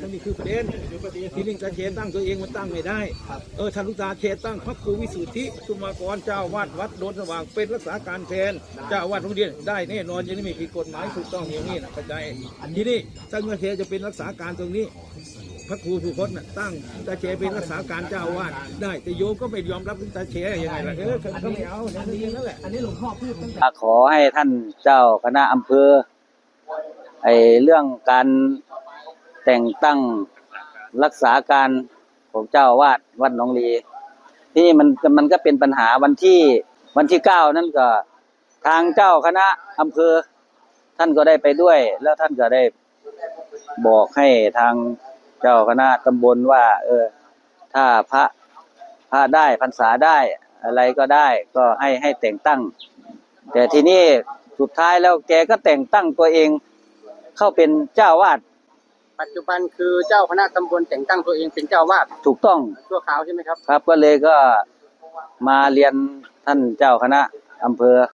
ทั้งนี้คือประเด็นที่ลิงตาเชนตั้งตัวเองมันตั้งไม่ได้เออท่านลุงตาเชนตั้งพระครูวิสุทธิสุมากรเจ้าวาดวัดโดนสว่างเป็นรักษาการแทนเจ้าวาดโรงเรียนได้แน่นอนอย่างนี้ไม่ผิดกฎหมายถูกต้องอย่างนี้นะเข้าใจทีนี้ถ้าเมื่อเทจะเป็นรักษาการตรงนี้พระครูสุพจน์น่ะตั้งตาเชเป็นรักษาการเจ้าอาวาดได้แต่โยมก็ไม่ยอมรับตาเชยังไงล่ะเออเขาไม่เอาเนี่ยนี่นั่นแหละอันนี้หลวงพ่อพูดตั้งแต่ขอให้ท่านเจ้าคณะอำเภอไอเรื่องการ แต่งตั้งรักษาการของเจ้าวาดวัดหนองลี ที่นี่มันมันก็เป็นปัญหาวันที่วันที่เก้านั่นก็ทางเจ้าคณะอำเภอ ท่านก็ได้ไปด้วย แล้วท่านก็ได้บอกให้ทางเจ้าคณะตำบลว่า เออ ถ้าพระพระได้พรรษาได้อะไรก็ได้ก็ให้ให้แต่งตั้ง แต่ทีนี้สุดท้ายแล้วแกก็แต่งตั้งตัวเองเข้าเป็นเจ้าวาด ปัจจุบันคือเจ้าคณะตำบลแต่งตั้งตัวเองเป็นเจ้าวาดถูกต้องชั่วคราวใช่ไหมครับ ครับก็เลยก็มาเรียนท่านเจ้าคณะอำเภอ